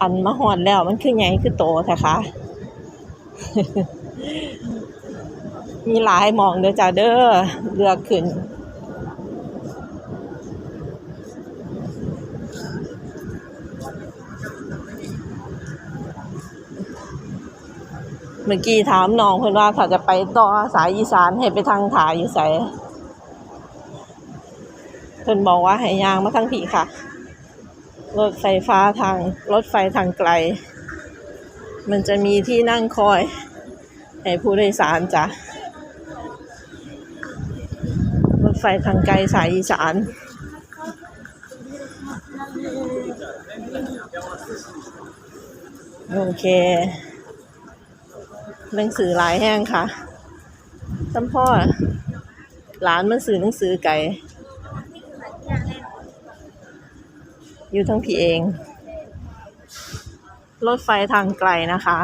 อันมาหอดแล้วมันคือไงคือโตแท้คะมีหลายมองเด้อจ้าเด้อเลือกขึ้นเมื่อกี้ถามน้องเพิ่อนว่าถ้าจะไปต่อสายอีสานให้ไปทางถาอยู่ไสเพิ่อนบอกว่าให้ยางมาทางผีค่ะ รถไฟฟ้าทางรถไฟทางไกล มันจะมีที่นั่งคอย ให้ผู้โดยสารจ้ะ รถไฟทางไกลสายอีสานโอเค หนังสือหลายแห้งค่ะตั้มพ่อหลานมันซื้อหนังสือไก่ อยู่ทั้งพี่เอง รถไฟทางไกลนะคะ